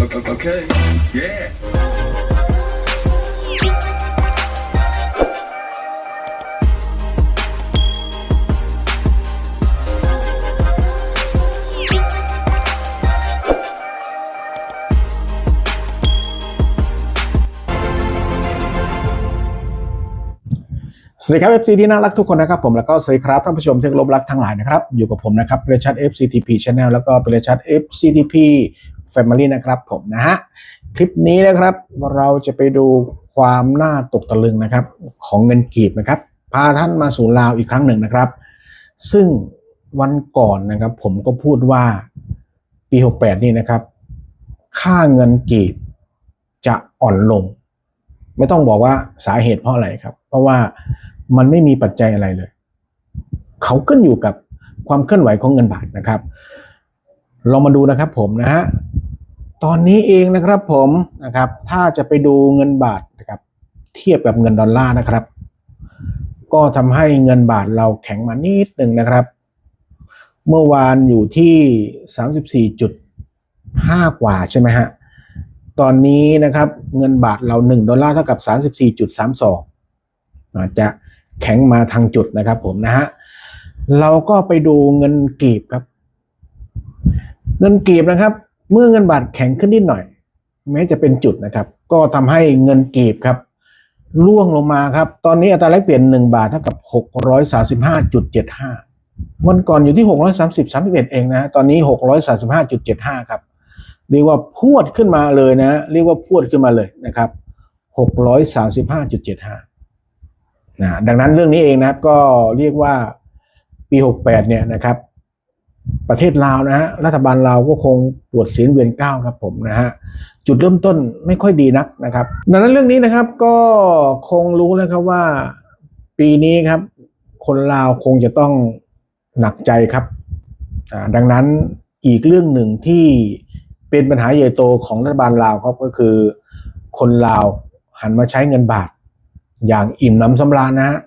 Okay. Yeah. สวัสดีครับ FC ที่น่ารักทุกคนนะครับผมแล้วก็สวัสดีครับท่านผู้ชมที่เคารพรักทั้งหลายนะครับอยู่กับผมนะครับเปรชัด FCTP Channel แล้วก็เปรชัด FCTP Family นะครับผมนะฮะคลิปนี้นะครับเราจะไปดูความน่าตกตะลึงนะครับของเงินกีบนะครับพาท่านมาสู่ลาวอีกครั้งหนึ่งนะครับ ซึ่งวันก่อนนะครับผมก็พูดว่าปี 68 นี่นะครับ ค่าเงินกีบจะอ่อนลง ไม่ต้องบอกว่าสาเหตุเพราะอะไรครับ เพราะว่ามันไม่มีปัจจัยอะไรเลย เขาขึ้นอยู่กับความเคลื่อนไหวของเงินบาทนะครับลองมาดูนะครับผมนะฮะตอนนี้เองนะครับผมนะครับถ้าจะไปดูเงินบาทนะครับเทียบกับเงินดอลลาร์นะครับ ก็ทำให้เงินบาทเราแข็งมานิดหนึ่งนะครับ เมื่อวานอยู่ที่ 34.5 กว่าใช่ไหมฮะ ตอนนี้นะครับเงินบาทเรา 1 ดอลลาร์เท่ากับ 34.32อาจจะแข็งมาทางจุดนะครับผมนะฮะเราก็ไปดูเงินกีบครับ เงินกีบนะครับ เมื่อเงินบาทแข็งขึ้นนิดหน่อย แม้จะเป็นจุดนะครับ ก็ทำให้เงินกีบครับล่วงลงมาครับ ตอนนี้อัตราแลกเปลี่ยน 1 บาทเท่ากับ 635.75วันก่อนอยู่ที่ 630 31 เองนะฮะตอนนี้ 635.75 ครับ เรียกว่าพวดขึ้นมาเลยนะเรียกว่าพวดขึ้นมาเลยนะครับ635.75นะดังนั้นเรื่องนี้เองนะครับก็เรียกว่าปี 68 เนี่ยนะครับ ประเทศลาวนะฮะรัฐบาลลาวก็คงปวดเสียงเวียนก้าวครับผมนะฮะจุดเริ่มต้นไม่ค่อยดีนักนะครับ ดังนั้นเรื่องนี้นะครับก็คงรู้แล้วครับว่าปีนี้ครับ คนลาวคงจะต้องหนักใจครับดังนั้นอีกเรื่องหนึ่งที่ เป็นปัญหาใหญ่โตของรัฐบาลลาวครับก็คือ คนลาวหันมาใช้เงินบาท อย่างอิ่มน้ำสำราญนะฮะ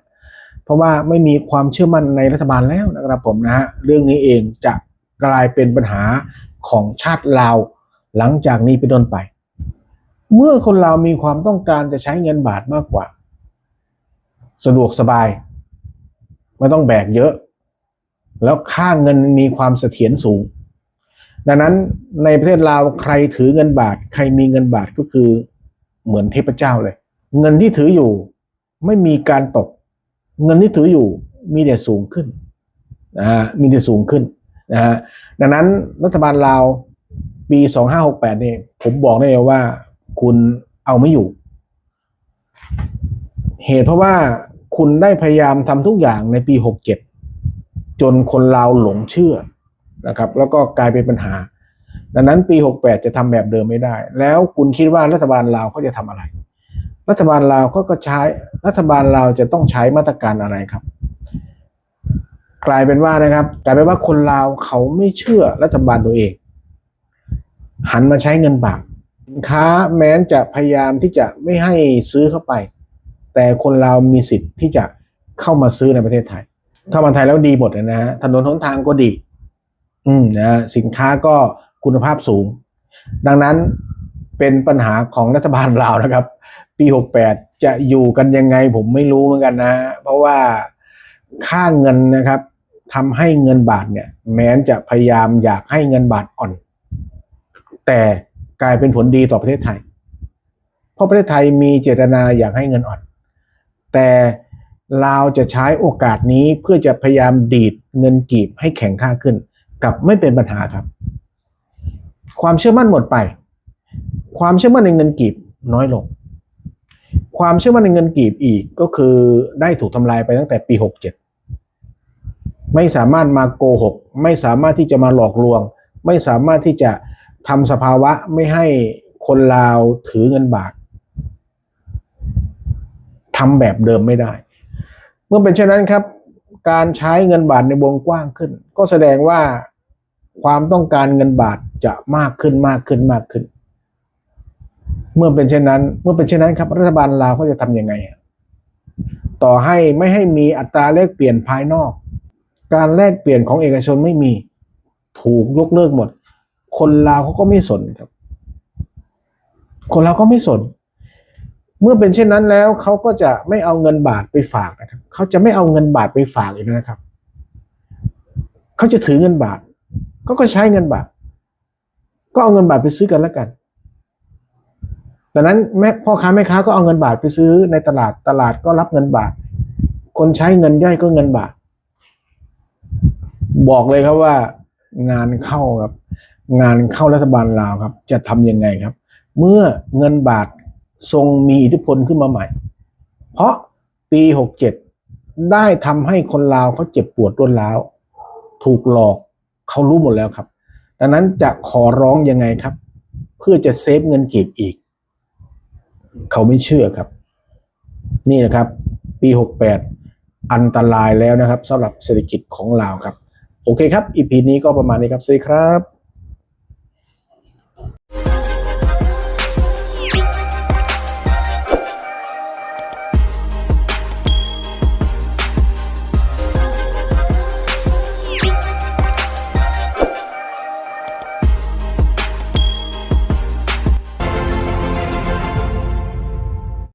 เพราะว่าไม่มีความเชื่อมั่นในรัฐบาลแล้วนะครับผมนะฮะเรื่องนี้เองจะกลายเป็นปัญหาของชาติลาว หลังจากนี้เป็นต้นไป เมื่อคนลาวมีความต้องการจะใช้เงินบาทมากกว่า สะดวกสบาย ไม่ต้องแบกเยอะ แล้วค่าเงินมีความเสถียรสูง ดังนั้นในประเทศลาวใครถือเงินบาท ใครมีเงินบาทก็คือเหมือนเทพเจ้าเลย เงินที่ถืออยู่ไม่มีการตก เงินที่ถืออยู่มีแต่สูงขึ้นนะฮะมีแต่สูงขึ้นนะฮะดังนั้นรัฐบาลลาวปี 2568เนี่ยผมบอกได้เลยว่า คุณเอาไม่อยู่ เหตุเพราะว่าคุณได้พยายามทำทุกอย่างในปี 67 จนคนลาวหลงเชื่อ นะครับ แล้วก็กลายเป็นปัญหา ดังนั้นปี 68 จะทำแบบเดิมไม่ได้ แล้วคุณคิดว่ารัฐบาลลาวเขาจะทำอะไร รัฐบาลลาวเขาก็ใช้รัฐบาลลาวจะต้องใช้มาตรการอะไรครับ กลายเป็นว่านะครับ กลายเป็นว่าคนลาวเขาไม่เชื่อรัฐบาลตัวเอง หันมาใช้เงินบาทสินค้าแม้นจะพยายามที่จะไม่ให้ซื้อเข้าไป แต่คนลาวมีสิทธิ์ที่จะเข้ามาซื้อในประเทศไทย เข้ามาไทยแล้วดีหมดนะฮะถนนหนทางก็ดี อืมนะฮะสินค้าก็คุณภาพสูง ดังนั้นเป็นปัญหาของรัฐบาลลาวนะครับ ปี 68 จะอยู่กันยังไงผมไม่รู้เหมือนกันนะ เพราะว่าค่าเงินนะครับทำให้เงินบาทเนี่ย แม้นจะพยายามอยากให้เงินบาทอ่อน แต่กลายเป็นผลดีต่อประเทศไทย เพราะประเทศไทยมีเจตนาอยากให้เงินอ่อน แต่ลาวจะใช้โอกาสนี้เพื่อจะพยายามดีดเงินกีบให้แข็งค่าขึ้น กับไม่เป็นปัญหาครับ ความเชื่อมั่นหมดไป ความเชื่อมั่นในเงินกีบน้อยลง ความเชื่อมั่นในเงินกีบอีกก็คือได้ถูกทำลายไปตั้งแต่ปี 67 ไม่สามารถมาโกหก ไม่สามารถที่จะมาหลอกลวง ไม่สามารถที่จะทำสภาวะไม่ให้คนลาวถือเงินบาททำแบบเดิมไม่ได้ เมื่อเป็นเช่นนั้นครับ การใช้เงินบาทในวงกว้างขึ้น ก็แสดงว่า ความต้องการเงินบาทจะมากขึ้นมากขึ้นมากขึ้น เมื่อเป็นเช่นนั้น เมื่อเป็นเช่นนั้นครับรัฐบาลลาวเขาจะทำยังไง ต่อให้ไม่ให้มีอัตราแลกเปลี่ยนภายนอก การแลกเปลี่ยนของเอกชนไม่มีถูกยกเลิกหมด คนลาวเขาก็ไม่สนครับ คนเราก็ไม่สน เมื่อเป็นเช่นนั้นแล้วเขาก็จะไม่เอาเงินบาทไปฝากนะครับเขาจะไม่เอาเงินบาทไปฝากอีกนะครับเขาจะถือเงินบาท เขาก็ใช้เงินบาท ก็เอาเงินบาทไปซื้อกันแล้วกัน ดังนั้นแม่พ่อค้าแม่ค้าก็เอาเงินบาทไปซื้อในตลาดตลาดก็รับเงินบาท คนใช้เงินย่อยก็เงินบาท บอกเลยครับว่า งานเข้าครับ งานเข้ารัฐบาลลาวครับ จะทำยังไงครับ เมื่อเงินบาททรงมีอิทธิพลขึ้นมาใหม่ เพราะปีหกเจ็ดได้ทำให้คนลาวเขาเจ็บปวดรวดร้าว ถูกหลอก เขารู้หมดแล้วครับ ดังนั้นจะขอร้องยังไงครับ เพื่อจะเซฟเงินกีบอีก เขาไม่เชื่อครับ นี่นะครับ ปี 68 อันตรายแล้วนะครับสำหรับเศรษฐกิจของลาวครับ โอเคครับอีพีนี้ก็ประมาณนี้ครับสวัสดีครับ